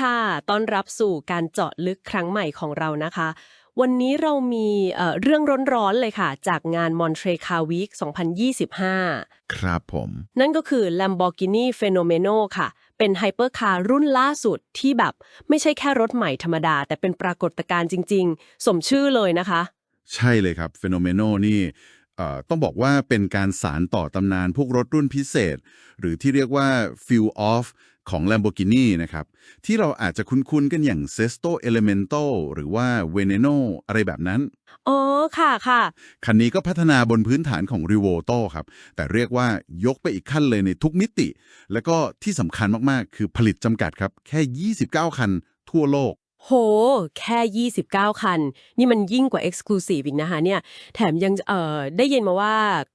ค่ะ ต้อนรับสู่การเจาะลึกครั้งใหม่ของเรานะคะ วันนี้เรามีเอ่อเรื่องร้อนๆเลยค่ะ จากงาน Montre Car Week 2025 ครับผม นั่นก็คือ Lamborghini Fenomeno ค่ะ เป็นไฮเปอร์คาร์รุ่นล่าสุดที่แบบไม่ใช่แค่รถใหม่ธรรมดา แต่เป็นปรากฏการณ์จริง ๆ สมชื่อเลยนะคะ ใช่เลยครับ f e n o m e n o นี่เอ่อต้องบอกว่าเป็นการสารต่อตำนานพวกรถรุ่นพิเศษ หรือที่เรียกว่า Fuel Off ของ Lamborghini นะครับ ที่เราอาจจะคุ้นๆกันอย่าง Sesto Elemento หรือว่า Veneno อะไรแบบนั้นอ๋อค่ะค่ะ คันนี้ก็พัฒนาบนพื้นฐานของ r e v o l t o ครับ แต่เรียกว่ายกไปอีกขั้นเลยในทุกมิติ แล้วก็ที่สำคัญมากๆ คือผลิตจำกัดครับ แค่ 29 คันทั่วโลก โห แค่ 29 คัน นี่มันยิ่งกว่า Exclusive อีกนะคะเนี่ย แถมยังเอ่อได้ยินมาว่า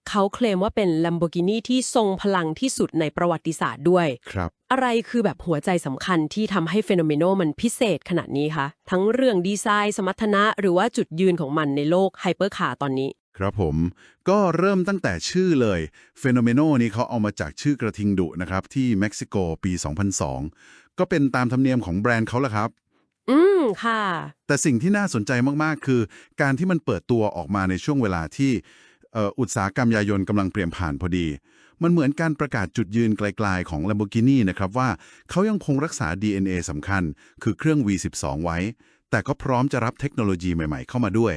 เขาเคลมว่าเป็น Lamborghini ที่ทรงพลังที่สุดในประวัติศาสตร์ด้วย ครับ อะไรคือแบบหัวใจสำคัญที่ทำให้เฟโนเมโนมันพิเศษขนาดนี้คะ ทั้งเรื่องดีไซน์ สมรรถนะ หรือว่าจุดยืนของมันในโลกไฮเปอร์คาร์ตอนนี้ ครับผมก็เริ่มตั้งแต่ชื่อเลยเฟโนเมโนนี้เขาเอามาจากชื่อกระทิงดุนะครับที่เม็กซิโกปี 2002 ก็เป็นตามธรรมเนียมของแบรนด์เขาแหละครับ อืมค่ะ แต่สิ่งที่น่าสนใจมากๆ คือ การที่มันเปิดตัวออกมาในช่วงเวลาที่เอ่ออุตสาหกรรมยายนต์กำลังเปลี่ยนผ่านพอดี มันเหมือนการประกาศจุดยืนไกลๆของ Lamborghini นะครับว่าเขายังคงรักษา DNA สำคัญ คือเครื่อง V12 ไว้ แต่ก็พร้อมจะรับเทคโนโลยีใหม่ๆ เข้ามาด้วย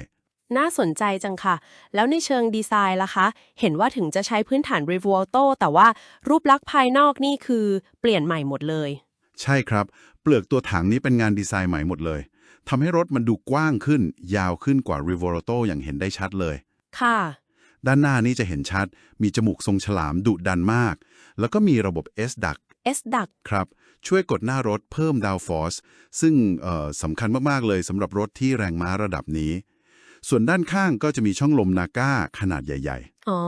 น่าสนใจจังค่ะ แล้วในเชิงดีไซน์ล่ะคะ เห็นว่าถึงจะใช้พื้นฐาน r e v o l t o แต่ว่ารูปลักษณ์ภายนอกนี่คือเปลี่ยนใหม่หมดเลย ใช่ครับ เปลือกตัวถังนี้เป็นงานดีไซน์ใหม่หมดเลยทำให้รถมันดูกว้างขึ้น ยาวขึ้นกว่า r e v o l t o อย่างเห็นได้ชัดเลย ค่ะ ด้านหน้านี้จะเห็นชัด มีจมูกทรงฉลามดุดันมาก แล้วก็มีระบบ S ดัก S ดักครับ ช่วยกดหน้ารถเพิ่มดาวฟอร์สซึ่งเอ่อสำคัญมาก ๆ เลยสำหรับรถที่แรงม้าระดับนี้ ส่วนด้านข้างก็จะมีช่องลมนาก้าขนาดใหญ่อ๋อ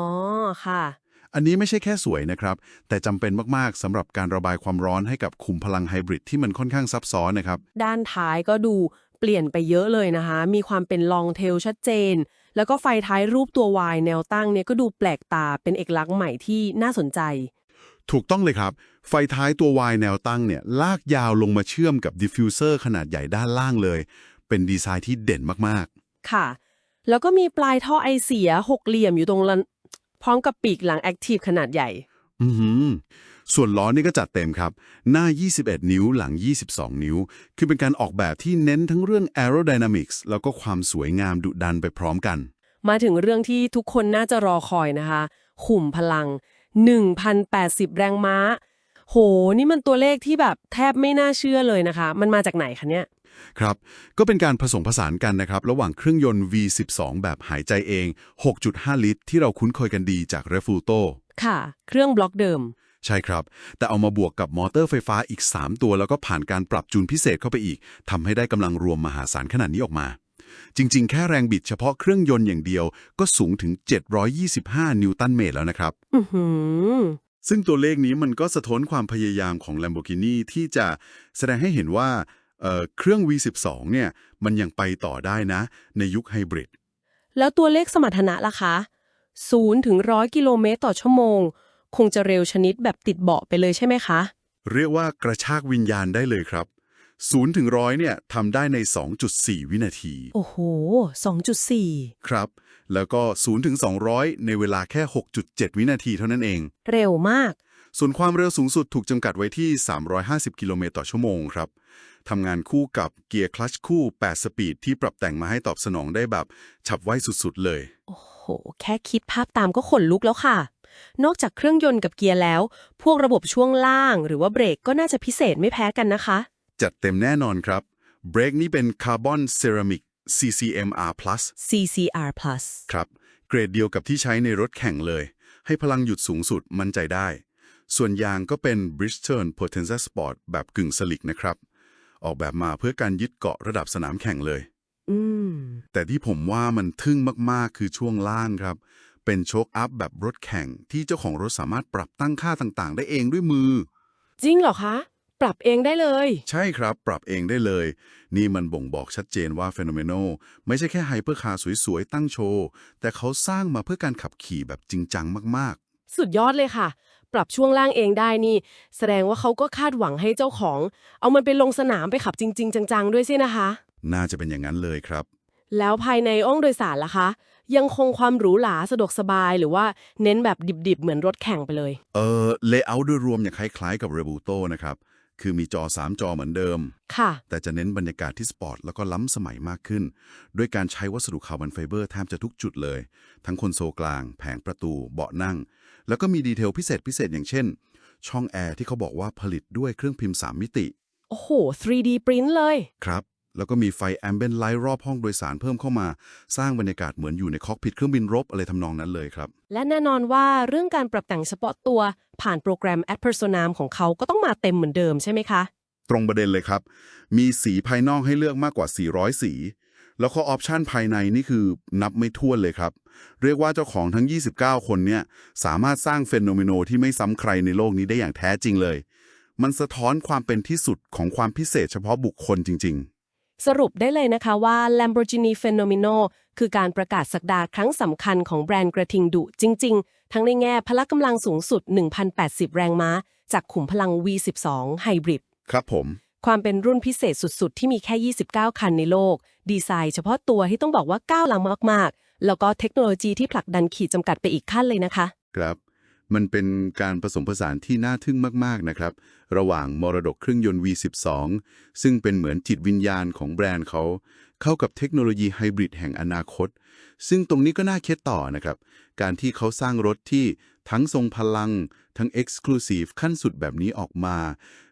ค่ะๆ อันนี้ไม่ใช่แค่สวยนะครับ แต่จำเป็นมากๆสำหรับการระบายความร้อนให้กับคุมพลังไฮบริดที่มันค่อนข้างซับซ้อนนะครับ ด้านท้ายก็ดูเปลี่ยนไปเยอะเลยนะคะ มีความเป็นลองเทลชัดเจน แล้วก็ไฟท้ายรูปตัว Y แนวตั้งเนี่ยก็ดูแปลกตาเป็นเอกลักษณ์ใหม่ที่น่าสนใจ ถูกต้องเลยครับ ไฟท้ายตัว Y แนวตั้งเนี่ยลากยาวลงมาเชื่อมกับดิฟฟิวเซอร์ขนาดใหญ่ด้านล่างเลย เป็นดีไซน์ที่เด่นมากค่ะ แล้วก็มีปลายท่อไอเสียหกเหลี่ยมอยู่ตรงลัน พร้อมกับปีกหลังแอคทีฟขนาดใหญ่ๆอือหือส่วนล้อนี่ก็จัดเต็มครับ หน้า 21 นิ้วหลัง 22 นิ้ว คือเป็นการออกแบบที่เน้นทั้งเรื่อง aerodynamics แล้วก็ความสวยงามดุดันไปพร้อมกัน มาถึงเรื่องที่ทุกคนน่าจะรอคอยนะคะ ขุมพลัง 1,080 แรงม้า โห นี่มันตัวเลขที่แบบแทบไม่น่าเชื่อเลยนะคะ มันมาจากไหนคะเนี่ย ครับ ก็เป็นการผสมผสานกันนะครับ ระหว่างเครื่องยนต์ V12 แบบหายใจเอง 6.5 ลิตร ที่เราคุ้นเคยกันดีจาก r e f u t o ค่ะ เครื่องบล็อกเดิม ใช่ครับ แต่เอามาบวกกับมอเตอร์ไฟฟ้าอีก 3 ตัว แล้วก็ผ่านการปรับจูนพิเศษเข้าไปอีกทำให้ได้กำลังรวมมหาศาลขนาดนี้ออกมา จริง ๆ แค่แรงบิดเฉพาะเครื่องยนต์อย่างเดียวก็สูงถึง 725 นิวตันเมตรแล้วนะครับอือหือซึ่งตัวเลขนี้มันก็สะท้อนความพยายามของ Lamborghini ที่จะแสดงให้เห็นว่าเอ่อ เครื่อง V12 เนี่ยมันยังไปต่อได้นะ ในยุคไฮบริด แล้วตัวเลขสมรรถนะล่ะคะ0ถึง100 กิโลเมตรต่อชั่วโมง คงจะเร็วชนิดแบบติดเบาะไปเลยใช่ไหมคะ เรียกว่ากระชากวิญญาณได้เลยครับ0ถึง100เนี่ยทำได้ใน 2.4 วินาที โอ้โห 2.4 ครับ แล้วก็0ถึง200 ในเวลาแค่ 6.7 วินาทีเท่านั้นเอง เร็วมาก ส่วนความเร็วสูงสุดถูกจำกัดไว้ที่ 350 กิโลเมตรต่อชั่วโมงครับ ทำงานคู่กับเกียร์คลัตชคู่ 8 สปีดที่ปรับแต่งมาให้ตอบสนองได้แบบฉับไวสุดๆเลย โอ้โห แค่คิดภาพตามก็ขนลุกแล้วค่ะ นอกจากเครื่องยนต์กับเกียร์แล้ว พวกระบบช่วงล่างหรือว่าเบรกก็น่าจะพิเศษไม่แพ้กันนะคะ จัดเต็มแน่นอนครับ เบรกนี้เป็นคาร์บอนเซรามิก CCMR Plus CCR+ ครับ เกรดเดียวกับที่ใช้ในรถแข่งเลย ให้พลังหยุดสูงสุดมั่นใจได้ ส่วนยางก็เป็น Bridgestone Potenza Sport แบบกึ่งสลิกนะครับ ออกแบบมาเพื่อการยึดเกาะระดับสนามแข่งเลย อืม แต่ที่ผมว่ามันทึ่งมากๆ คือช่วงล่างครับ เป็นโชคอัพแบบรถแข่งที่เจ้าของรถสามารถปรับตั้งค่าต่างๆ ได้เองด้วยมือ จริงเหรอคะ ปรับเองได้เลย ใช่ครับ ปรับเองได้เลย นี่มันบ่งบอกชัดเจนว่า p h e n o m e n a l ไม่ใช่แค่ไฮเปอร์คาร์สวยๆ ตั้งโชว์ แต่เขาสร้างมาเพื่อการขับขี่แบบจริงจังมากสุดยอดเลยค่ะ ปรับช่วงล่างเองได้นี่ แสดงว่าเขาก็คาดหวังให้เจ้าของ เอามันไปลงสนามไปขับจริง ๆ จังๆ ด้วยสินะคะ น่าจะเป็นอย่างนั้นเลยครับ แล้วภายในห้องโดยสารล่ะคะ ยังคงความหรูหราสะดวกสบายหรือว่าเน้นแบบดิบๆ เหมือนรถแข่งไปเลย เออเลเยอร์โดยรวมอย่างคล้ายๆกับ r e b u t o นะครับ คือมีจอ 3 จอเหมือนเดิม ค่ะ แต่จะเน้นบรรยากาศที่สปอร์ตแล้วก็ล้ำสมัยมากขึ้น ด้วยการใช้วัสดุคาร์บอนไฟเบอร์แทบจะทุกจุดเลย ทั้งคอนโซลกลาง แผงประตู เบาะนั่ง แล้วก็มีดีเทลพิเศษพิเศษอย่างเช่น ช่องแอร์ที่เขาบอกว่าผลิตด้วยเครื่องพิมพ์ 3 มิติ โอ้โห 3D ปริ้นเลย ครับ แล้วก็มีไฟแอมเบนไลท์รอบห้องโดยสารเพิ่มเข้ามา สร้างบรรยากาศเหมือนอยู่ในคอกพิทเครื่องบินรบอะไรทำนองนั้นเลยครับ และแน่นอนว่าเรื่องการปรับแต่งเฉพาะตัวผ่านโปรแกรม Ad Personam ของเขาก็ต้องมาเต็มเหมือนเดิมใช่ไหมคะ ตรงประเด็นเลยครับ มีสีภายนอกให้เลือกมากกว่า 400 สี แล้วก็ออปชันภายในนี่คือนับไม่ถ้วนเลยครับ เรียกว่าเจ้าของทั้ง 29 คนเนี่ยสามารถสร้างเฟโนเมโนที่ไม่ซ้ำใครในโลกนี้ได้อย่างแท้จริงเลย มันสะท้อนความเป็นที่สุดของความพิเศษเฉพาะบุคคลจริงสรุปได้เลยนะคะว่า Lamborghini Fenomeno คือการประกาศสักดาครั้งสำคัญของแบรนด์กระทิงดุจริง ๆ ทั้งในแง่พละกำลังสูงสุด 1,080 แรงม้า จากขุมพลัง V12 ไฮบริดๆครับผม ความเป็นรุ่นพิเศษสุด ๆ ที่มีแค่ 29 คันในโลก ดีไซน์เฉพาะตัวที่ต้องบอกว่าก้าวล้ำมาก ๆ แล้วก็เทคโนโลยีที่ผลักดันขีดจำกัดไปอีกขั้นเลยนะคะ ครับ มันเป็นการผสมผสานที่น่าทึ่งมาก ๆ นะครับ ระหว่างมรดกเครื่องยนต์ V12 ซึ่งเป็นเหมือนจิตวิญญาณของแบรนด์เขา เข้ากับเทคโนโลยีไฮบริดแห่งอนาคต ซึ่งตรงนี้ก็น่าคิดต่อนะครับ การที่เขาสร้างรถที่ ทั้งทรงพลัง ทั้ง Exclusive ขั้นสุดแบบนี้ออกมา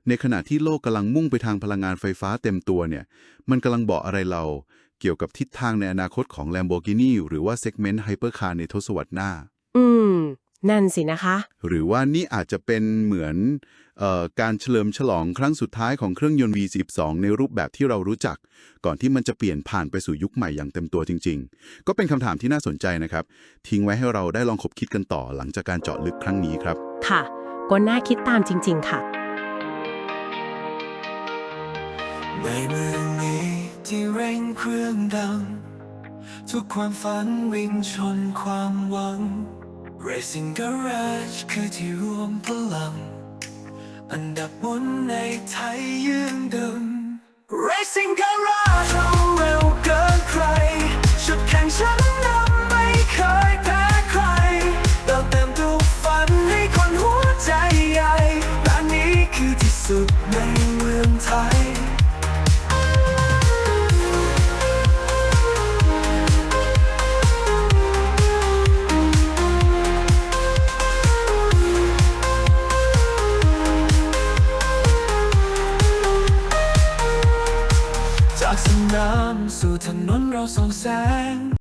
ในขณะที่โลกกำลังมุ่งไปทางพลังงานไฟฟ้าเต็มตัวเนี่ย มันกำลังบอกอะไรเราเกี่ยวกับทิศทางในอนาคตของ Lamborghini หรือว่าเซกเมนต์ไฮเปอร์คาร์ในทศวรรษหน้า อืม นั่นสินะคะ หรือว่านี่อาจจะเป็นเหมือนเออการเฉลิมฉลองครั้งสุดท้ายของเครื่องยนต์ V12 ในรูปแบบที่เรารู้จัก ก่อนที่มันจะเปลี่ยนผ่านไปสู่ยุคใหม่อย่างเต็มตัวจริง ๆ ก็เป็นคำถามที่น่าสนใจนะครับ ทิ้งไว้ให้เราได้ลองคบคิดกันต่อหลังจากการเจาะลึกครั้งนี้ครับ ค่ะ ก็น่าคิดตามจริง ๆ ค่ะในเมืองนี้ที่เร่งเครื่องดัง ทุกความฝันวิ่งชนความหวัง Racing Garage คือที่รวมพลัง อันดับบนในไทยยืนดึง Racing Garage เราเร็วเกินใครชุดแข่งชั้นน